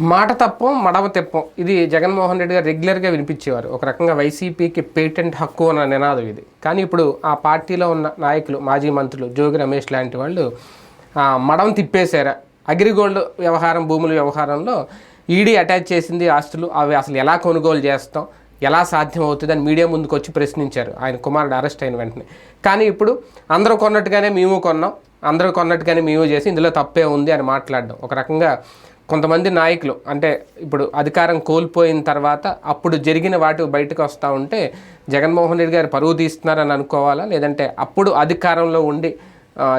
మాట తప్పం మడవ తెప్పం. ఇది జగన్మోహన్ రెడ్డి గారు రెగ్యులర్గా వినిపించేవారు. ఒక రకంగా వైసీపీకి పేటెంట్ హక్కు అన్న నినాదం ఇది. కానీ ఇప్పుడు ఆ పార్టీలో ఉన్న నాయకులు మాజీ మంత్రులు జోగి రమేష్ లాంటి వాళ్ళు మడం తిప్పేశారా. అగ్రిగోల్డ్ వ్యవహారం భూముల వ్యవహారంలో ఈడీ అటాచ్ చేసింది ఆస్తులు. అవి అసలు ఎలా కొనుగోలు చేస్తాం? ఎలా సాధ్యం అవుతుంది అని మీడియా ముందుకు వచ్చి ప్రశ్నించారు. ఆయన కుమారుడు అరెస్ట్ అయిన వెంటనే. కానీ ఇప్పుడు అందరూ కొన్నట్టుగానే మేము కొన్నాం. అందరూ కొన్నట్టుగానే మేము చేసి ఇందులో తప్పే ఉంది అని మాట్లాడడం. ఒక రకంగా కొంతమంది నాయకులు అంటే ఇప్పుడు అధికారం కోల్పోయిన తర్వాత అప్పుడు జరిగిన వాటి బయటకు వస్తూ ఉంటే జగన్మోహన్ రెడ్డి గారు పరువు తీస్తున్నారని అనుకోవాలా? లేదంటే అప్పుడు అధికారంలో ఉండి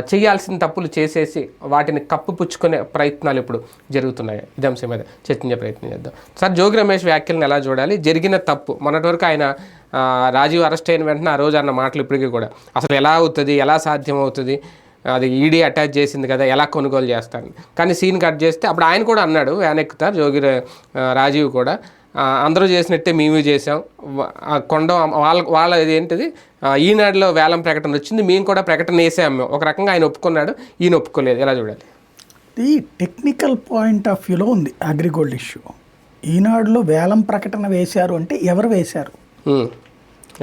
చేయాల్సిన తప్పులు చేసేసి వాటిని కప్పుపుచ్చుకునే ప్రయత్నాలు ఇప్పుడు జరుగుతున్నాయి. ఇదే అంశం మీద చర్చించే ప్రయత్నం చేద్దాం. సార్ జోగి రమేష్ వ్యాఖ్యలను ఎలా చూడాలి? జరిగిన తప్పు మొన్నటి వరకు ఆయన రాజీవ్ అరెస్ట్ అయిన వెంటనే ఆ రోజు అన్న మాటలు ఇప్పటికీ కూడా. అసలు ఎలా అవుతుంది? ఎలా సాధ్యం అవుతుంది అది ఈడీ అటాచ్ చేసింది కదా ఎలా కొనుగోలు చేస్తారు? కానీ సీన్ కట్ చేస్తే అప్పుడు ఆయన కూడా అన్నాడు వ్యాన్ ఎక్కుతారు జోగి రాజీవ్ కూడా అందరూ చేసినట్టే మేము చేసాం కొండ వాళ్ళ వాళ్ళ ఇది ఏంటిది ఈనాడులో వేలం ప్రకటన వచ్చింది మేము కూడా ప్రకటన వేసాం మేము ఒక రకంగా ఆయన ఒప్పుకున్నాడు ఈయన ఒప్పుకోలేదు ఎలా చూడాలి? ఇది టెక్నికల్ పాయింట్ ఆఫ్ వ్యూలో ఉంది అగ్రిగోల్డ్ ఇష్యూ ఈనాడులో వేలం ప్రకటన వేశారు అంటే ఎవరు వేశారు.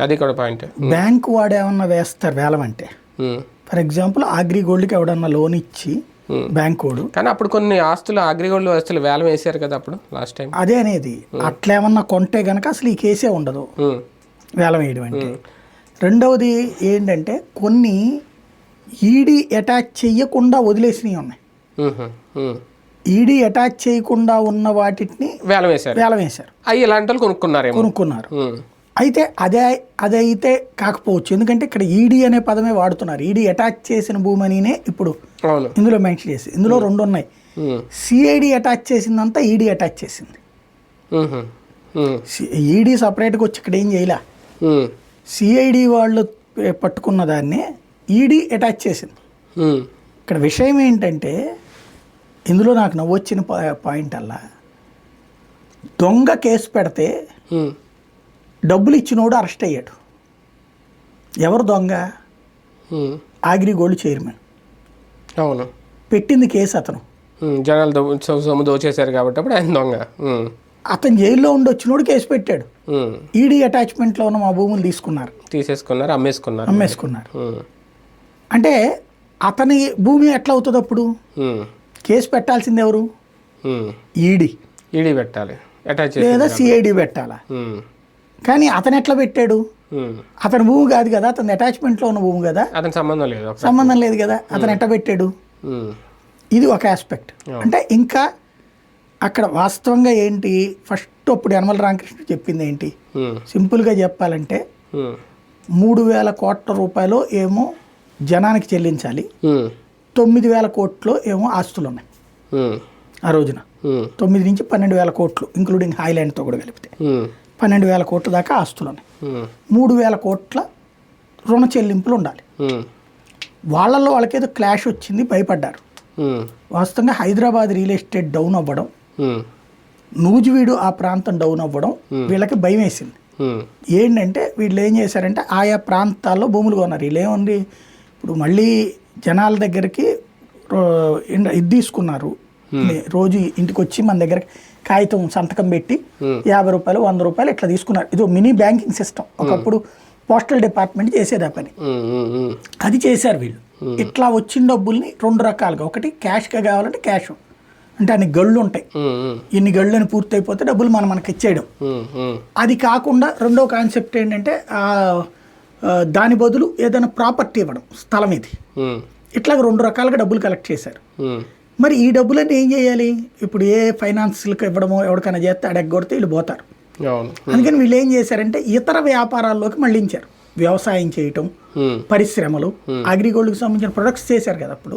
అది కూడా పాయింట్ బ్యాంకు వాడు ఏమన్నా వేస్తారు వేలం అంటే? ఫర్ ఎగ్జాంపుల్ అగ్రిగోల్డ్కి ఎవడన్నా లోన్ ఇచ్చి బ్యాంక్ కానీ అప్పుడు కొన్ని ఆస్తులు అగ్రిగోల్డ్ ఆస్తులు వేలం వేశారు కదా అప్పుడు లాస్ట్ టైం అదే అనేది. అట్లేమన్నా కొంటే గనక అసలు ఈ కేసే ఉండదు. వేలం వేయడం అంటే. రెండవది ఏంటంటే కొన్ని ఈడీ అటాచ్ చెయ్యకుండా వదిలేసినవి ఉన్నాయి. ఈడీ అటాచ్ చేయకుండా ఉన్న వాటిని వేలం వేశారు. వేలం వేశారు. అవి ఇలాంటి వాళ్ళు కొనుక్కున్నారు. ఉమ్. అయితే అదే అదైతే కాకపోవచ్చు. ఎందుకంటే ఇక్కడ ఈడీ అనే పదమే వాడుతున్నారు. ఈడీ అటాచ్ చేసిన భూమనినే ఇప్పుడు ఇందులో మెన్షన్ చేసి ఇందులో రెండు ఉన్నాయి. సిఐడి అటాచ్ చేసిందంతా ఈడీ అటాచ్ చేసింది. ఈడీ సపరేట్గా వచ్చి ఇక్కడ ఏం చేయలే. సిఐడి వాళ్ళు పట్టుకున్న దాన్ని ఈడీ అటాచ్ చేసింది. ఇక్కడ విషయం ఏంటంటే ఇందులో నాకు నవ్వొచ్చిన పాయింట్ అల్లా. దొంగ కేసు పెడితే. డబ్బులు ఇచ్చినోడు అరెస్ట్ అయ్యాడు ఎవరు దొంగ ఉమ్. ఆగ్రిగోల్డ్ చైర్మన్ అవును పెట్టింది కేసు అతను. జనాలు సొమ్ము దోచేశారు కాబట్టి అప్పుడు ఆయన దొంగ. అతను జైల్లో ఉండి వచ్చినోడు కేసు పెట్టాడు. ఈడీ అటాచ్మెంట్లో ఉన్న మా భూములు తీసుకున్నారు తీసేసుకున్నారు అమ్మేసుకున్నారు అమ్మేసుకున్నారు. అంటే అతని భూమి ఎట్లా అవుతుంది అప్పుడు. కేసు పెట్టాల్సింది ఎవరు. ఈడీ ఈడీ పెట్టాలి లేదా సిఐడి పెట్టాలా. కానీ అతను ఎట్లా పెట్టాడు. అతని భూమి కాదు కదా అతని అటాచ్మెంట్లో ఉన్న భూమి కదా అతని సంబంధం లేదు సంబంధం లేదు కదా అతను ఎట్లా పెట్టాడు. ఇది ఒక ఆస్పెక్ట్ అంటే ఇంకా అక్కడ వాస్తవంగా ఏంటి ఫస్ట్ అప్పుడు యనమల రామకృష్ణ చెప్పింది ఏంటి. సింపుల్గా చెప్పాలంటే. మూడు వేల కోట్ల రూపాయలు ఏమో జనానికి చెల్లించాలి. తొమ్మిది వేల కోట్లు ఏమో ఆస్తులు ఉన్నాయి. ఆ రోజున. తొమ్మిది నుంచి పన్నెండు వేల కోట్లు ఇంక్లూడింగ్ హైలాండ్తో కూడా కలిపితే. పన్నెండు వేల కోట్ల దాకా ఆస్తులు ఉన్నాయి. మూడు వేల కోట్ల రుణ చెల్లింపులు ఉండాలి. వాళ్ళల్లో వాళ్ళకేదో క్లాష్ వచ్చింది భయపడ్డారు. వాస్తవంగా హైదరాబాద్ రియల్ ఎస్టేట్ డౌన్ అవ్వడం. నూజివీడు ఆ ప్రాంతం డౌన్ అవ్వడం వీళ్ళకి భయం వేసింది. ఏంటంటే వీళ్ళు ఏం చేశారంటే ఆయా ప్రాంతాల్లో భూములు కొన్నారు వీళ్ళు ఏముంది ఇప్పుడు మళ్ళీ జనాల దగ్గరికి ఇది తీసుకున్నారు రోజు ఇంటికి వచ్చి మన దగ్గర కాగితం సంతకం పెట్టి యాభై రూపాయలు వంద రూపాయలు ఇట్లా తీసుకున్నారు ఇది మినీ బ్యాంకింగ్ సిస్టమ్ ఒకప్పుడు పోస్టల్ డిపార్ట్మెంట్ చేసేది ఆ పని. ఉమ్. అది చేశారు వీళ్ళు ఇట్లా వచ్చిన డబ్బుల్ని రెండు రకాలుగా ఒకటి క్యాష్గా కావాలంటే క్యాష్ అంటే అన్ని గళ్ళు ఉంటాయి. ఇన్ని గళ్ళు అని పూర్తి అయిపోతే డబ్బులు మనం మనకి ఇచ్చేయడం. అది కాకుండా రెండో కాన్సెప్ట్ ఏంటంటే దాని బదులు ఏదైనా ప్రాపర్టీ ఇవ్వడం స్థలం ఇది. ఇట్లాగ రెండు రకాలుగా డబ్బులు కలెక్ట్ చేశారు. మరి ఈ డబ్బులన్నీ ఏం చేయాలి? ఇప్పుడు ఏ ఫైనాన్స్లకు ఇవ్వడమో ఎవరికైనా చేస్తే అడగొడితే వీళ్ళు పోతారు. అందుకని వీళ్ళు ఏం చేశారంటే ఇతర వ్యాపారాల్లోకి మళ్ళించారు. వ్యవసాయం చేయటం. పరిశ్రమలు అగ్రిగోల్డ్కి సంబంధించిన ప్రొడక్ట్స్ చేశారు కదా అప్పుడు.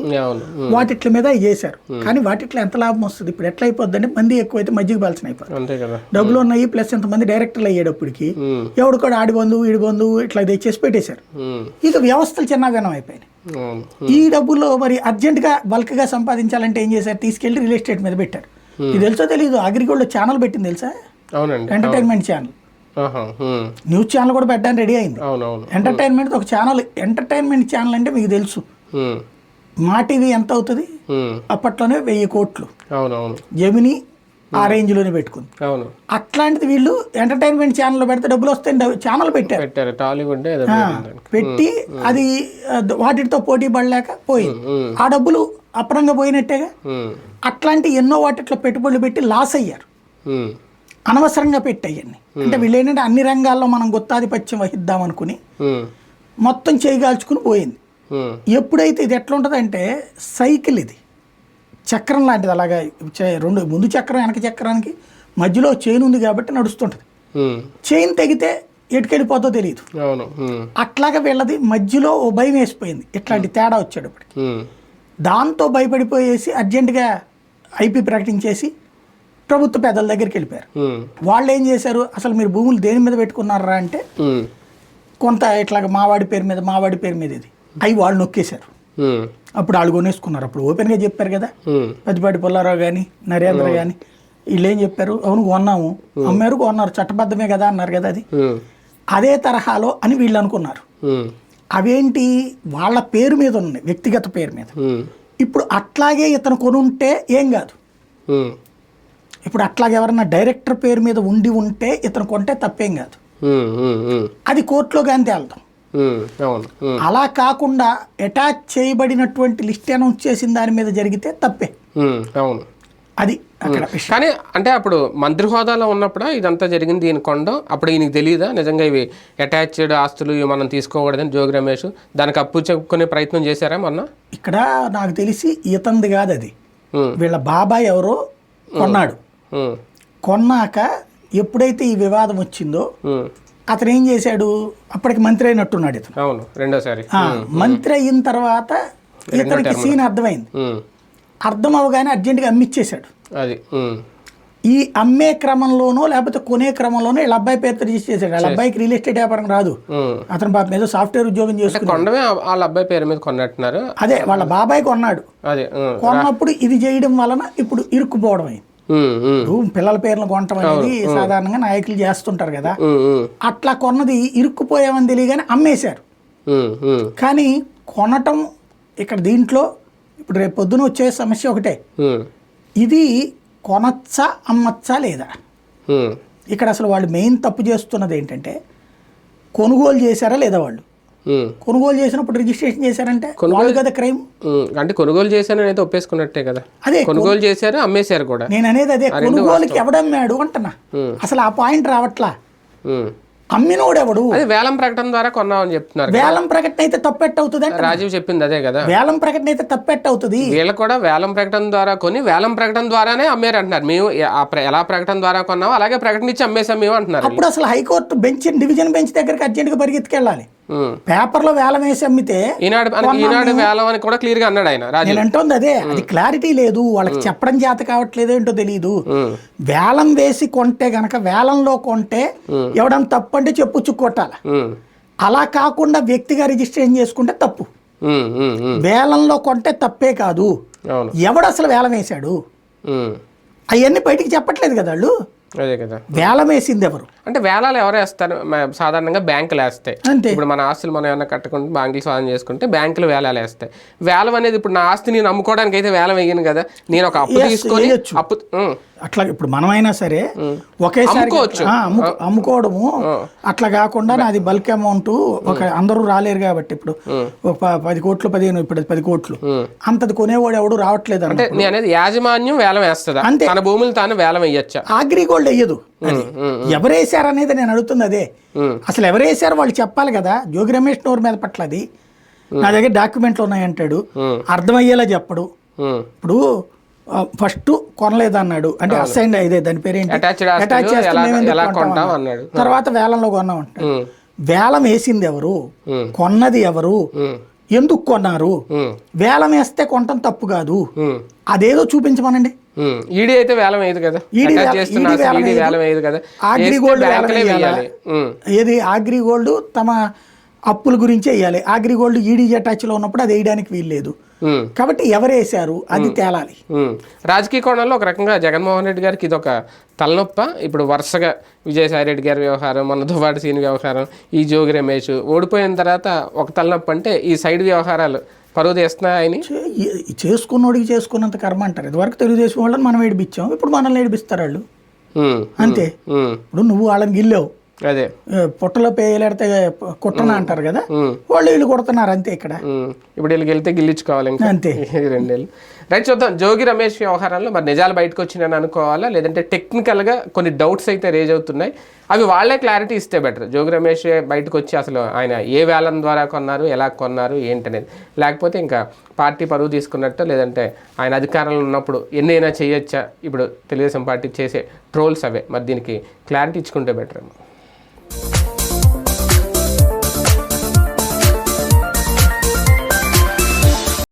వాటిట్ల మీద చేశారు. కానీ వాటిట్లో ఎంత లాభం వస్తుంది? ఇప్పుడు ఎట్లా అయిపోద్ది అంటే మంది ఎక్కువైతే మజ్జిగ పాల్సిన అయిపోతుంది డబ్బులు ఉన్నాయి ప్లస్ ఎంతమంది డైరెక్టర్లు అయ్యేటప్పటికి. ఎవడు కూడా ఆడి బంధువు ఈడి బంధువు ఇట్లా తెచ్చేసి పెట్టేశారు. ఇక వ్యవస్థలు చిన్నగానం అయిపోయినాయి. ఈ డబ్బుల్లో మరి అర్జెంటుగా బల్క్గా సంపాదించాలంటే ఏం చేశారు? తీసుకెళ్ళి రియల్ ఎస్టేట్ మీద పెట్టారు. ఇది తెలుసో తెలియదు అగ్రిగోల్డ్ ఛానల్ పెట్టింది తెలుసా? Entertainment channel. న్యూస్ ఛానల్ కూడా పెట్టడానికి రెడీ అయింది. ఎంటర్టైన్మెంట్ ఒక ఛానల్ ఎంటర్టైన్మెంట్ ఛానల్ అంటే మీకు తెలుసు. మా టీవీ ఎంత అవుతుంది. అప్పట్లోనే వెయ్యి కోట్లు. జమిని ఆ రేంజ్లోనే పెట్టుకుంది. అవును. అట్లాంటిది వీళ్ళు ఎంటర్టైన్మెంట్ ఛానల్ పెడితే డబ్బులు వస్తాయి ఛానల్ పెట్టారు. పెట్టారు. టాలీవుడ్ ఏదో ఆ, పెట్టింది. పెట్టి అది వాటితో పోటీ పడలేక పోయింది. ఆ డబ్బులు అపరంగా పోయినట్టేగా అట్లాంటి ఎన్నో వాటిట్లో పెట్టుబడులు పెట్టి లాస్ అయ్యారు. అనవసరంగా పెట్టాయన్ని అంటే వీళ్ళు ఏంటంటే అన్ని రంగాల్లో మనం గుత్తాధిపత్యం వహిద్దాం అనుకుని మొత్తం చేయగాల్చుకుని పోయింది. ఎప్పుడైతే ఇది ఎట్లా ఉంటుందంటే సైకిల్ ఇది. చక్రం లాంటిది అలాగా రెండు ముందు చక్రం వెనక చక్రానికి మధ్యలో చైన్ ఉంది కాబట్టి నడుస్తుంటుంది. చైన్ తెగితే ఎటుకెళ్ళిపోతో తెలియదు. అట్లాగా వీళ్ళది మధ్యలో ఓ భయం వేసిపోయింది. ఇట్లాంటి తేడా వచ్చేటప్పటికి. ఉమ్, దాంతో భయపడిపోయేసి అర్జెంటుగా ఐపీ ప్రకటించేసి ప్రభుత్వ పెద్దల దగ్గరికి వెళ్ళిపోయారు. వాళ్ళు ఏం చేశారు? అసలు మీరు భూములు దేని మీద పెట్టుకున్నారా అంటే కొంత ఇట్లాగ మావాడి పేరు మీద మావాడి పేరు మీద ఇది. అవి వాళ్ళు నొక్కేశారు. అప్పుడు వాళ్ళు కొనేసుకున్నారు. అప్పుడు ఓపెన్గా చెప్పారు కదా. పెద్దపాటి పుల్లారావు కానీ నరేంద్ర కానీ వీళ్ళు ఏం చెప్పారు? అవును కొన్నాము. అమ్మారు కొన్నారు. చట్టబద్ధమే కదా అన్నారు కదా అది. అదే తరహాలో అని వీళ్ళు అనుకున్నారు. అవేంటి? వాళ్ళ పేరు మీద ఉన్నాయి వ్యక్తిగత పేరు మీద. ఇప్పుడు అట్లాగే ఇతను కొనుంటే ఏం కాదు. ఇప్పుడు అట్లాగే ఎవరన్నా డైరెక్టర్ పేరు మీద ఉండి ఉంటే ఇతను కొంటే తప్పేం కాదు. అది కోర్టులో కానీ ఉమ్, అలా కాకుండా అటాచ్ చేయబడినటువంటి లిస్ట్ అనౌన్స్ చేసిన దాని మీద జరిగితే తప్పే. అవును. అది కానీ అంటే అప్పుడు మంత్రి హోదాలో ఉన్నప్పుడు ఇదంతా జరిగింది ఈయన కొండం? అప్పుడు ఈయనకి తెలియదా? నిజంగా ఇవి అటాచ్డ్ ఆస్తులు ఇవి మనం తీసుకోకూడదని జోగి రమేష్ దానికి అప్పు చెప్పుకునే ప్రయత్నం చేశారా మొన్న? ఇక్కడ నాకు తెలిసి ఇతంది కాదు అది. వీళ్ళ బాబాయ్ ఎవరో కొన్నాడు. కొన్నాక ఎప్పుడైతే ఈ వివాదం వచ్చిందో అతను ఏం చేశాడు? అప్పటికి మంత్రి అయినట్టున్నాడు ఇతను. అవును రెండోసారి. మంత్రి అయిన తర్వాత ఇతనికి సీన్ అర్థమైంది. అర్థం అవగానే అర్జెంటుగా అమ్మిచ్చేశాడు. అది ఈ అమ్మే క్రమంలోనో లేకపోతే కొనే క్రమంలోనో వీళ్ళ అబ్బాయి పేరుతో రిజిస్టర్ చేశాడు. వాళ్ళ అబ్బాయికి రియల్ ఎస్టేట్ వ్యాపారం రాదు. అతను పాపం ఏదో సాఫ్ట్వేర్ ఉద్యోగం చేసుకుని కొండమే ఆ- వాళ్ళ అబ్బాయి పేరు మీద కొన్నట్టున్నారు. అదే వాళ్ళ బాబాయ్ కొన్నాడు. అదే కొన్నప్పుడు ఇది చేయడం వలన ఇప్పుడు ఇరుక్కుపోవడం అయింది. ఇప్పుడు పిల్లల పేర్లు కొనటం అనేది సాధారణంగా నాయకులు చేస్తుంటారు కదా. అట్లా కొన్నది ఇరుక్కుపోయామని తెలియగానే అమ్మేశారు. కానీ కొనటం ఇక్కడ దీంట్లో ఇప్పుడు రేపు పొద్దున వచ్చే సమస్య ఒకటే. ఇది కొనచ్చా అమ్మచ్చా లేదా? ఇక్కడ అసలు వాళ్ళు మెయిన్ తప్పు చేస్తున్నది ఏంటంటే కొనుగోలు చేశారా లేదా వాళ్ళు? కొనుగోలు చేసినప్పుడు రిజిస్ట్రేషన్ చేశారంటే వాళ్ళు కదా క్రైమ్. అంటే కొనుగోలు చేశానని అయితే ఒప్పేసుకున్నట్టే కదా. అదే కొనుగోలు చేశారు అమ్మేశారు కూడా. నేను అనేది అదే కొనుగోలుకి ఎవడమ్మాడు అంటున్నా. అసలు ఆ పాయింట్ రావట్లా? ఉమ్. అమ్మినోడెవడు? అదే వేలం ప్రకటన ద్వారా కొన్నామని చెప్తున్నారు. వేలం ప్రకటన అయితే తప్పెట్ట అవుతుంది అంటే రాజీవ్ చెప్పింది అదే కదా. వేలం ప్రకటన అయితే తప్పెట్ట అవుతుంది వీళ్ళు కూడా వేలం ప్రకటన ద్వారా కొని వేలం ప్రకటన ద్వారానే అమ్మారు అంటున్నారు. మేము ఎలా ప్రకటన ద్వారా కొన్నామో అలాగే ప్రకటన ఇచ్చి అమ్మేసాం మేము అంటున్నారు అప్పుడు అసలు హైకోర్టు బెంచ్ డివిజన్ బెంచ్ దగ్గరికి అర్జెంట్గా పరిగెత్తుకెళ్ళాలి. పేపర్లో వేలం వేసి అమ్మితే ఈనాడు ఈనాడు వేలం అని కూడా క్లియర్గా అన్నాడు ఆయన నేను అంటోంది అదే అది క్లారిటీ లేదు వాళ్ళకి చెప్పడం చేత కావట్లేదు ఏంటో తెలియదు. వేలం వేసి కొంటే గనక వేలంలో కొంటే ఎవడన్నా తప్పు అంటే చెప్పు కొట్టాలి ఉమ్. అలా కాకుండా వ్యక్తిగా రిజిస్ట్రేషన్ చేసుకుంటే తప్పు. వేలంలో కొంటే తప్పే కాదు. ఎవడు అసలు వేలం వేశాడు. అవన్నీ బయటికి చెప్పట్లేదు కదా వాళ్ళు? అదే కదా. వేలం వేసింది ఎవరు అంటే వేలాలు ఎవరు వేస్తారు? సాధారణంగా బ్యాంకులు వేస్తాయి. అంతే. ఇప్పుడు మన ఆస్తులు మనం ఏమైనా కట్టుకుంటే బ్యాంకులు స్వాధీనం చేసుకుంటే బ్యాంకులు వేలాలు వేస్తాయి. వేలం అనేది ఇప్పుడు నా ఆస్తి నేను అమ్ముకోవడానికి అయితే వేలం వేయను కదా. నేను ఒక అప్పు తీసుకొని. అప్పు. అట్లా ఇప్పుడు మనమైనా సరే ఒకేసారి అమ్ముకోవడము అట్లా కాకుండా నాది బల్క్ అమౌంట్ ఒక అందరూ రాలేరు కాబట్టి ఇప్పుడు ఒక పది కోట్లు పదిహేను ఇప్పుడు పది కోట్లు. అంతది కొనేవాడు ఎవడు రావట్లేదు అంటే అనేది యాజమాన్యం వేలం వేస్తుందా? అంతే. తన భూములు తాను వేలం వేయచ్చా? ఆగ్రి గోల్డ్ వేయదు ఎవరేసారనేది నేను అడుగుతుంది అదే. అసలు ఎవరేసారు వాళ్ళు చెప్పాలి కదా జోగి రమేష్ నోరు మీద పట్ల అది నా దగ్గర డాక్యుమెంట్లు ఉన్నాయంటాడు. అర్థమయ్యేలా చెప్పడు. ఇప్పుడు ఫస్ట్ కొనలేదన్నాడు అంటే అసైన్ ఇదే దాని పేరేంటి కొంటాం అన్నాడు. అన్నాడు. తర్వాత వేలంలో కొన్నాం అంటాడు ఉమ్. వేలం వేసింది ఎవరు. కొన్నది ఎవరు. ఎందుకు కొన్నారు. వేలం వేస్తే కొనటం తప్పు కాదు. అదేదో చూపించమనండి. ఈడీ అయితే వేలం వేయదు కదా. ఈడీ వేలం- ఈడీ ఆస్తి వేలం వేయదు. కదా. ఆగ్రి వేస్తే గోల్డ్ ఉమ్. ఏది? ఆగ్రి గోల్డ్ తమ అప్పుల గురించే వేయాలి. ఆగ్రి గోల్డ్ ఈడీ అటాచ్లో ఉన్నప్పుడు అది వేయడానికి వీల్లేదు ఉమ్. కాబట్టి ఎవరు వేశారు? అది తేలాలి. రాజకీయ కోణంలో ఒక రకంగా జగన్మోహన్ రెడ్డి గారికి ఇది ఒక తలనొప్ప. ఇప్పుడు వరుసగా విజయసాయి రెడ్డి గారి వ్యవహారం మన దువ్వాడి సీని వ్యవహారం ఈ జోగి రమేష్ ఓడిపోయిన తర్వాత ఒక తలనొప్పి అంటే ఈ సైడ్ వ్యవహారాలు పరువు తీస్తున్నాయి ఆయన చేసుకున్నోడికి చేసుకున్నంత కర్మ అంటారు. ఇదివరకు తెలుగుదేశం వాళ్ళని మనం ఏడిపించాం ఇప్పుడు మనల్ని ఏడిపిస్తారు వాళ్ళు. అంతే. ఇప్పుడు నువ్వు వాళ్ళని గిల్లావు. అదే. పుట్టలో పేయలేడితే కుట్టన అంటారు కదా. వాళ్ళు వీళ్ళు కొడుతున్నారు అంతే ఇక్కడ. ఇప్పుడు వీళ్ళకి వెళ్తే గిల్లించుకోవాలి ఇంకా. అంతే. రెండేళ్ళు. రైట్ చూద్దాం. జోగి రమేష్ వ్యవహారంలో మరి నిజాలు బయటకు వచ్చినాయని అనుకోవాలా? లేదంటే టెక్నికల్గా కొన్ని డౌట్స్ అయితే రేజ్ అవుతున్నాయి. అవి వాళ్ళే క్లారిటీ ఇస్తే బెటర్. జోగి రమేష్ బయటకు వచ్చి అసలు ఆయన ఏ వేలం ద్వారా కొన్నారు ఎలా కొన్నారు ఏంటనేది. లేకపోతే ఇంకా పార్టీ పరువు తీసుకున్నట్టు లేదంటే ఆయన అధికారంలో ఉన్నప్పుడు ఎన్నైనా చేయొచ్చా? ఇప్పుడు తెలుగుదేశం పార్టీ చేసే ట్రోల్స్ అవే. మరి దీనికి క్లారిటీ ఇచ్చుకుంటే బెటర్ ఏమో